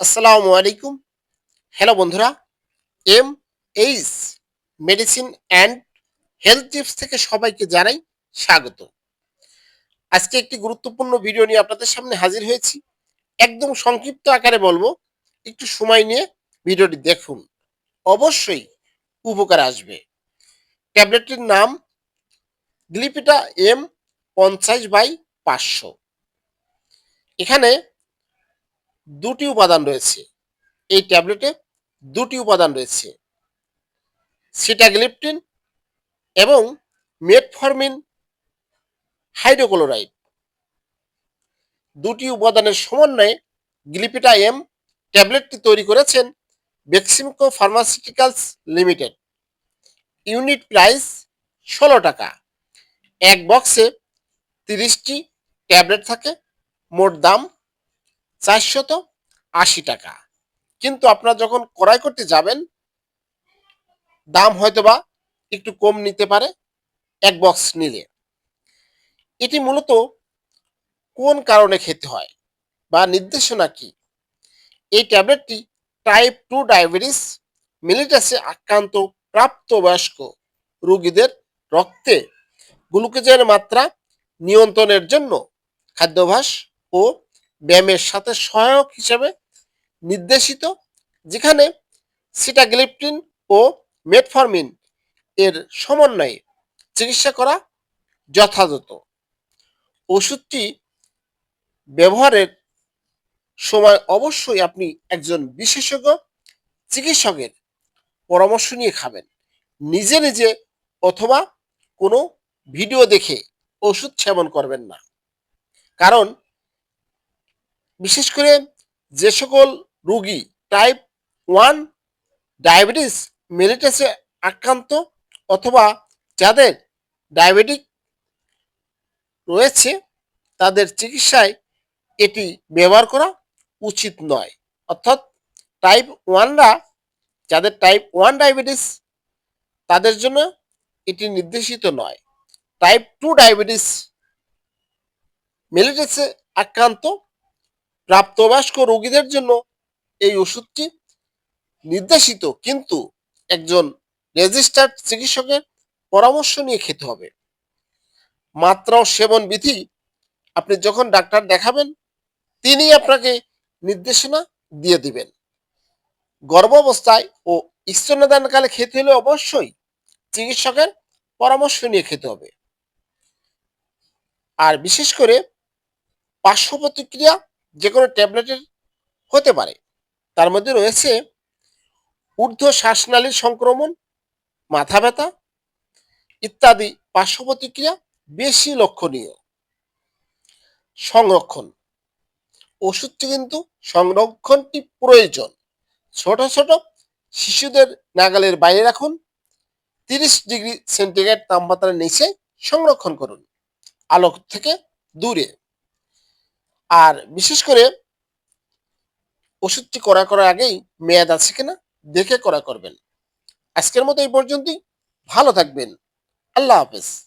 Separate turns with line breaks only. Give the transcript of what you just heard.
আসসালামু আলাইকুম। হ্যালো বন্ধুরা, M H medicine and health tips থেকে সবাইকে জানাই স্বাগত। আজকে একটি গুরুত্বপূর্ণ ভিডিও নিয়ে আপনাদের সামনে হাজির হয়েছি। একদম সংক্ষিপ্ত আকারে বলব, একটু সময় নিয়ে ভিডিওটি দেখুন। অবশ্যই উপকার আসবে। ট্যাবলেটটির নাম গ্লিপিটা এম পঞ্চাশ বাই পাঁচশো। এখানে দুটি উপাদান রয়েছে। এই ট্যাবলেটে দুটি উপাদান রয়েছে। সিটাগ্লিপটিন এবং মেটফরমিন হাইড্রোক্লোরাইড। দুটি উপাদানের সমন্বয়ে গ্লিপিটা এম ট্যাবলেটটি তৈরি করেছেন Beximco pharmaceuticals limited. Unit price ষোলো টাকা। এক বক্সে তিরিশটি ট্যাবলেট থাকে, মোট দাম চারশত আশি টাকা। কিন্তু আপনারা যখন ক্রয় করতে যাবেন, দাম হয়তোবা একটু কম নিতে পারে, এক বক্স নিলে। এটি মূলত কোন কারণে খেতে হয় বা নির্দেশনা কি? এই ট্যাবলেটটি টাইপ টু ডায়াবেটিস মিলিটাসে আক্রান্ত প্রাপ্তবয়স্ক রোগীদের রক্তে গ্লুকোজের মাত্রা নিয়ন্ত্রণের জন্য, খাদ্যাভ্যাস ও ব্যায়ামের সাথে সহায়ক হিসেবে নির্দেশিত, যেখানে সিটাগ্লিপটিন ও মেটফরমিন এর সমন্বয়ে চিকিৎসা করা যথাযথ। ওষুধটি ব্যবহারের সময় অবশ্যই আপনি একজন বিশেষজ্ঞ চিকিৎসকের পরামর্শ নিয়ে খাবেন। নিজে নিজে অথবা কোনো ভিডিও দেখে ওষুধ সেবন করবেন না। কারণ বিশেষ করে যে সকল রোগী টাইপ ওয়ান ডায়াবেটিস মেলিটাসে আক্রান্ত অথবা যাদের ডায়াবেটিক রয়েছে, তাদের চিকিৎসায় এটি ব্যবহার করা উচিত নয়। অর্থাৎ টাইপ ওয়ানরা যাদের টাইপ ওয়ান ডায়াবেটিস তাদের জন্য এটি নির্দেশিত নয়। টাইপ টু ডায়াবেটিস মেলিটাসে আক্রান্ত প্রাপ্তবয়স্ক রোগীদের জন্য এই ওষুধটি নির্দেশিত, কিন্তু একজন রেজিস্টার্ড চিকিৎসকের পরামর্শ নিয়ে খেতে হবে। মাত্রা ও সেবন বিধি আপনি যখন ডাক্তার দেখাবেন তিনি আপনাকে নির্দেশনা দিয়ে দিবেন। গর্ভাবস্থায় ও স্তন্যদানকালে খেতে হলে অবশ্যই চিকিৎসকের পরামর্শ নিয়ে খেতে হবে। আর বিশেষ করে পার্শ্ব প্রতিক্রিয়া যে কোনো ট্যাবলেটের হতে পারে। তার মধ্যে রয়েছে ঊর্ধ্ব শ্বাসনালীর সংক্রমণ, মাথা ব্যথা ইত্যাদি পার্শ্ব প্রতিক্রিয়া বেশি লক্ষণীয়। সংরক্ষণ। ওষুধটি কিন্তু সংরক্ষণটি প্রয়োজন। ছোট ছোট শিশুদের নাগালের বাইরে রাখুন। তিরিশ ডিগ্রি সেন্টিগ্রেড তাপমাত্রার নিচে সংরক্ষণ করুন। আলোক থেকে দূরে। আর বিশেষ করে ওষুধটি করা করার আগেই মেয়াদ আছে কিনা দেখে করা করবেন। আজকের মতো এই পর্যন্তই। ভালো থাকবেন। আল্লাহ হাফেজ।